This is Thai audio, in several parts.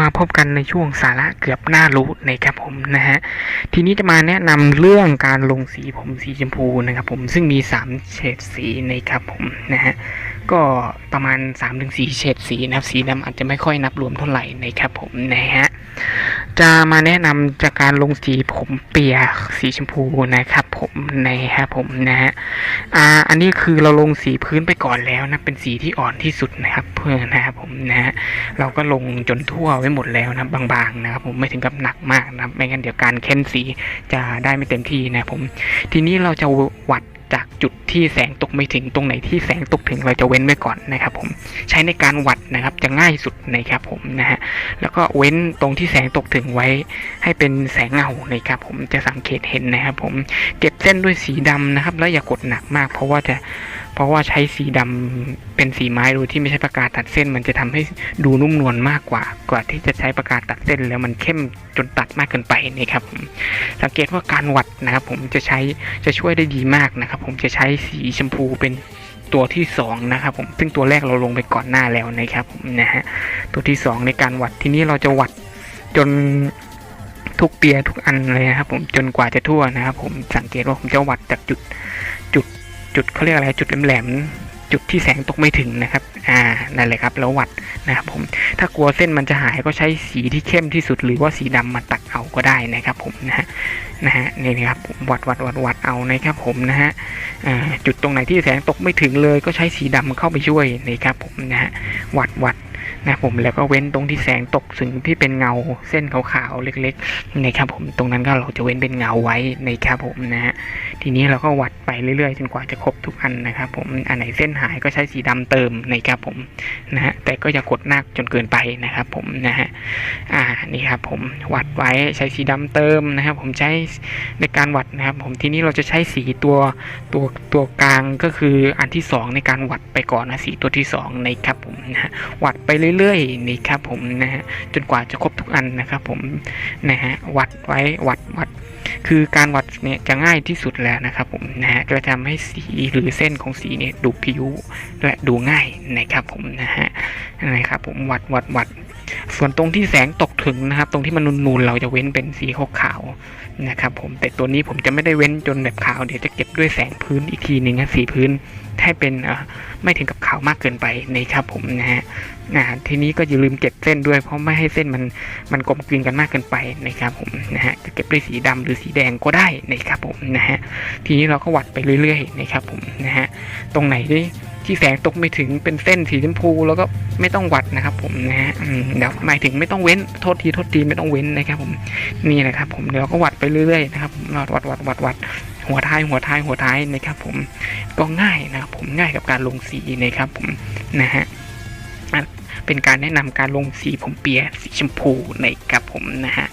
มาพบกันในช่วงสาระเกือบน่ารู้นะครับผมนะฮะทีนี้จะมาแนะนำเรื่องการลงสีผมสีชมพูนะครับผมซึ่งมี 3 เฉดสีนะครับผมนะฮะก็ประมาณ 3-4 เฉดสีนะครับสีดำอาจจะไม่ค่อยนับรวมเท่าไหร่นะครับผมนะฮะ จะมาแนะนำจากการลงสีผมเปียสีชมพูนะครับ ผมนะครับผมนะฮะอ่าอันนี้คือเราลงสีพื้นไปก่อนแล้วนะเป็นสีที่อ่อนที่สุดนะครับเพื่อนะครับผมนะฮะเราก็ลงจนทั่วไว้หมดแล้วนะบางๆนะครับ ผมไม่ถึงกับหนักมากนะไม่งั้นเดี๋ยวการเค้นสีจะได้ไม่เต็มที่นะผม ทีนี้เราจะวัด จากจุดที่แสงตกไม่ถึงตรงไหนที่แสงตกถึงเราจะเว้นไว้ก่อนนะครับ ผมใช้ในการวัดนะครับจะง่ายสุดนะครับผมนะฮะแล้วก็เว้นตรงที่แสงตกถึงไว้ ให้เป็นแสงเงานะครับ ผมจะสังเกตเห็นนะครับ ผมเก็บเส้นด้วยสีดำนะครับ แล้วอย่ากดหนักมาก เพราะว่าจะ เพราะว่าใช้สีดำเป็นสีไม้โดยที่ไม่ใช่ปากกาตัดเส้น มันจะทำให้ดูนุ่มนวลมากกว่า กว่าที่จะใช้ปากกาตัดเส้น แล้วมันเข้มจนตัดมากเกินไปนะครับผมสังเกตว่าการวัดนะครับ ผมจะใช้จะช่วยได้ดีมากนะครับ ผมจะใช้สีชมพูเป็นตัวที่สองนะครับผมซึ่งตัวแรกเราลงไปก่อนหน้าแล้วนะครับผมนะฮะตัวที่สองในการวัดทีนี้เราจะวัดจนทุกเปียทุกอันเลยนะครับผมจนกว่าจะทั่วนะครับผมสังเกตว่าผมจะวัดจากจุดจุด จุดเขาเรียกอะไรจุดแหลมๆจุดที่แสงตกไม่ถึงนะครับ อ่านั่นแหละครับแล้ววัดนะครับผมถ้ากลัวเส้นมันจะหายก็ใช้สีที่เข้มที่สุด หรือว่าสีดำมาตัดเอาก็ได้นะครับผมนะฮะนะฮะนี่นะครับวัดวัดวัดวัดเอานะครับผมนะฮะจุดตรงไหนที่แสงตกไม่ถึงเลยก็ใช้สีดำเข้าไปช่วยนะครับผมนะฮะวัดวัด นะครับผมแล้วก็เว้นตรงที่แสงตกถึงที่เป็นเงาเส้นขาวๆเล็กๆนะครับผมตรงนั้นก็เราจะเว้นเป็นเงาไว้นะครับผมนะฮะทีนี้เราก็วัดไปเรื่อยๆจนกว่าจะครบทุกอันนะครับผมอันไหนเส้นหายก็ใช้สีดำเติมนะครับผมนะฮะแต่ก็อย่ากดหนักจนเกินไปนะครับผมนะฮะอ่านี่ครับผมวัดไว้ใช้สีดำเติมนะครับ ผมใช้ในการวัดนะครับผมทีนี้เราจะใช้สีตัวตัวตัวกลางก็คืออันที่สองในการวัดไปก่อนนะสีตัวที่สองนะครับผมนะฮะวัดไปเรื่อยๆนี่ครับผมนะฮะจนกว่าจะครบทุกอันนะครับผมนะฮะวัดไว้วัดวัด คือการวัดเนี่ยจะง่ายที่สุดแล้วนะครับผมนะฮะจะทำให้สีหรือเส้นของสีเนี่ยดูผิวและดูง่ายนะครับผมนะฮะนะครับผมวัดวัดวัดส่วนตรงที่แสงตกถึงนะครับ ตรงที่มันนูนๆเราจะเว้นเป็นสีขาวๆนะครับผมแต่ตัวนี้ผมจะไม่ได้เว้นจนแบบขาวเดี๋ยวจะเก็บด้วยแสงพื้นอีกทีหนึ่งนะสีพื้นให้เป็นเอ่อไม่ถึงกับขาวมากเกินไปนะครับผมนะฮะ อ่าทีนี้ก็อย่าลืมเก็บเส้นด้วย เพราะไม่ให้เส้นมันมันกลมกลืนกันมากเกินไปนะครับผมนะฮะจะเก็บด้วยสีดำหรือสีแดงก็ได้นะครับผมนะฮะทีนี้เราก็วัดไปเรื่อยๆนะครับผมนะฮะตรงไหนที่ที่แสงตกไม่ถึงเป็นเส้นสีชมพูแล้วก็ไม่ต้องวัดนะครับผมนะฮะเดี๋ยวหมายถึงไม่ต้องเว้นโทษทีโทษทีไม่ต้องเว้นนะครับผมนี่นะครับผมเดี๋ยวเราก็วัดไปเรื่อยๆนะครับผมวัดวัดวัดวัดวัดหัวท้ายหัวท้ายหัวท้ายนะครับผมก็ง่ายนะครับผมง่ายกับการลงสีนะครับผมนะฮะ เป็นการแนะนำการลงสีผมเปียสีชมพูนะครับผมนะฮะ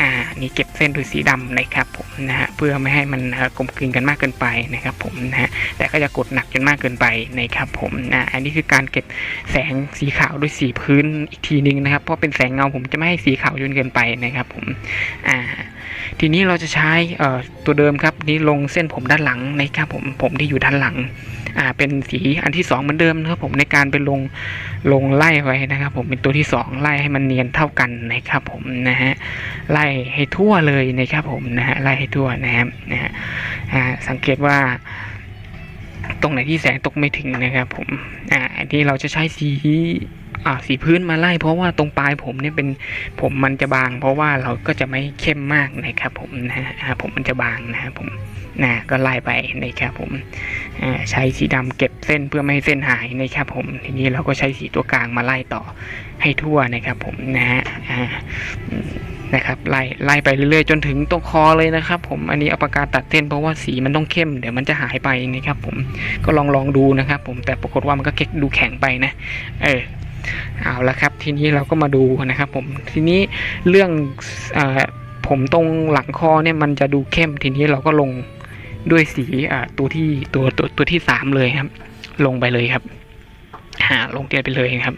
อ่านี่เก็บเส้นด้วยสีดำนะครับผมนะฮะเพื่อไม่ให้มันกลมกลืนกันมากเกินไปนะครับผมนะฮะแต่ก็จะกดหนักจนมากเกินไปนะครับผมนะอันนี้คือการเก็บแสงสีขาวด้วยสีพื้นอีกทีนึงนะครับเพราะเป็นแสงเงาผมจะไม่ให้สีขาวจนเกินไปนะครับผมอ่าทีนี้เราจะใช้ตัวเดิมครับนี่ลงเส้นผมด้านหลังนะครับผมผมที่อยู่ด้านหลัง อ่าเป็นสีอันที่สองเหมือนเดิมนะครับผมในการไปลงลงไล่ไว้นะครับ ผมเป็นตัวที่สองไล่ให้มันเนียนเท่ากันนะครับ ผมนะฮะไล่ให้ทั่วเลยนะครับผมนะฮะไล่ให้ทั่วนะครับนะฮะสังเกตว่าตรงไหนที่แสงตกไม่ถึงนะครับผมอ่าอันนี้เราจะใช้สี อ่าสีพื้นมาไล่ เพราะว่าตรงปลายผมเนี่ยเป็นผมมันจะบาง เพราะว่าเราก็จะไม่เข้มมากนะครับ ผมนะฮะผมมันจะบางนะครับผมนะก็ไล่ไปนะครับผมใช้สีดำเก็บเส้นเพื่อไม่ให้เส้นหายนะครับผมทีนี้เราก็ใช้สีตัวกลางมาไล่ต่อให้ทั่วนะครับผมนะฮะนะครับไล่ไล่ไปเรื่อยๆ จนถึงตรงคอเลยนะครับ ผมอันนี้เอาปากกาตัดเส้นเพราะว่าสีมันต้องเข้มเดี๋ยวมันจะหายไปนะครับผมก็ลองลองดูนะครับ ผมแต่ปรากฏว่ามันก็เก็กดูแข็งไปนะ เออ เอาละครับ ทีนี้เราก็มาดูนะครับผมทีนี้เรื่องอผมตรงหลังคอเนี่ยมันจะดูเข้มทีนี้เราก็ลงด้วยสีตัวที่ตัวตัวตัวที่สามเลยครับ ลงไปเลยครับหาลงเตียนไปเลยครับ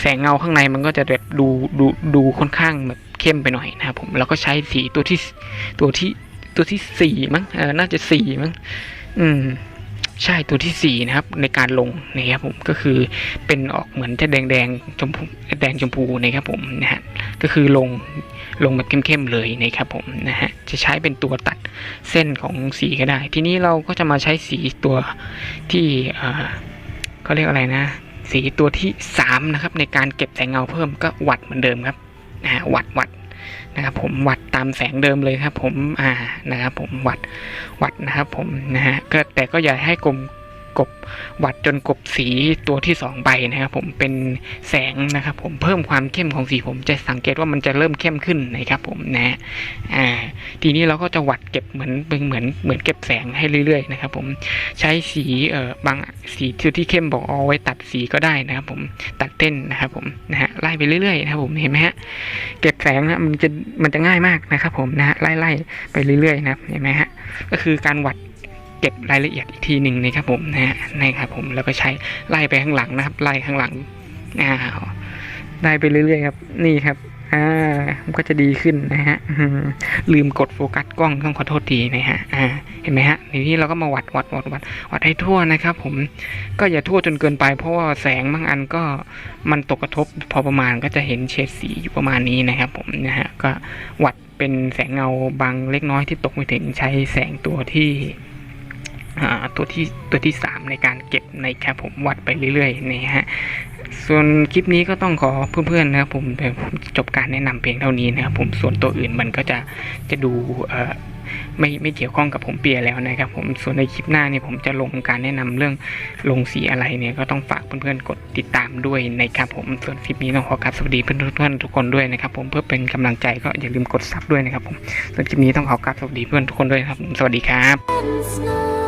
แสงเงาข้างในมันก็จะแบบดูดูดูค่อนข้างแบบเข้มไปหน่อยนะครับผมแล้วก็ใช้สีตัวที่ตัวที่ตัวที่สี่มั้งเออน่าจะสี่มั้งอืม ใช่ตัวที่สี่นะครับ ในการลงนะครับผมก็คือเป็นออกเหมือนจะแดงแดงๆชมพูแดงชมพูนะครับผมนะฮะก็คือลงลงแบบเข้มๆเลยนะครับผมนะฮะจะใช้เป็นตัวตัดเส้นของสีก็ได้ ทีนี้เราก็จะมาใช้สีตัวที่เอ่อเขาเรียกอะไรนะ สีตัวที่สามนะครับ ในการเก็บแสงเงาเพิ่มก็วัดเหมือนเดิมครับนะฮะวัดวัด นะครับผมวัดตามแสงเดิมเลยครับผมอ่านะครับผมวัดวัดนะครับผมนะฮะก็แต่ก็อย่าให้กลม กบวัดจนกบสีตัวที่สองไปนะครับผมเป็นแสงนะครับผมเพิ่มความเข้มของสีผมจะสังเกตว่ามันจะเริ่มเข้มขึ้นนะครับผมนะอ่าทีนี้เราก็จะวัดเก็บเหมือนเป็นเหมือนเหมือนเก็บแสงให้เรื่อยๆนะครับผมใช้สีเอ่อบางสีที่เข้มบอกเอาไว้ตัดสีก็ได้นะครับผมตัดเต้นนะครับผมนะฮะไล่ไปเรื่อยๆนะครับผมเห็นไหมฮะเก็บแสงนะมันจะมันจะง่ายมากนะครับผมนะฮะไล่ไล่ไปเรื่อยๆนะครับเห็นไหมฮะก็คือการวัด เก็บรายละเอียดอีกทีหนึ่งนะครับผมนะฮะนะครับผมแล้วก็ใช้ไล่ไปข้างหลังนะครับ ไล่ข้างหลังอ้าวไล่ไปเรื่อยๆครับ นี่ครับอ่ามันก็จะดีขึ้นนะฮะลืมกดโฟกัสกล้องต้องขอโทษทีนะฮะอ่าเห็นไหมฮะทีนี้เราก็มาวัดวัดวัดวัดวัดให้ทั่วนะครับ ผมก็อย่าทั่วจนเกินไป เพราะว่าแสงบางอันก็มันตกกระทบ พอประมาณก็จะเห็นเฉดสีอยู่ประมาณนี้นะครับ ผมนะฮะก็วัดเป็นแสงเงาบางเล็กน้อยที่ตกไม่ถึงใช้แสงตัวที่ ตัวที่ตัวที่สามในการเก็บในครับผมวัดไปเรื่อยๆนะฮะส่วนคลิปนี้ก็ต้องขอเพื่อนๆนะครับผมจบการแนะนำเพียงเท่านี้นะครับผมส่วนตัวอื่นมันก็จะจะดูไม่ไม่เกี่ยวข้องกับผมเปียแล้วนะครับ ผมส่วนในคลิปหน้าเนี่ยผมจะลงการแนะนำเรื่องลงสีอะไรเนี่ยก็ต้องฝากเพื่อนๆกดติดตามด้วยนะครับผมส่วนคลิปนี้ต้องขอกราบสวัสดีเพื่อนๆทุกคนด้วยนะครับผมเพื่อเป็นกำลังใจก็อย่าลืมกดซับด้วยนะครับผมส่วนคลิปนี้ต้องขอกราบสวัสดีเพื่อนทุกคนด้วยครับสวัสดีครับ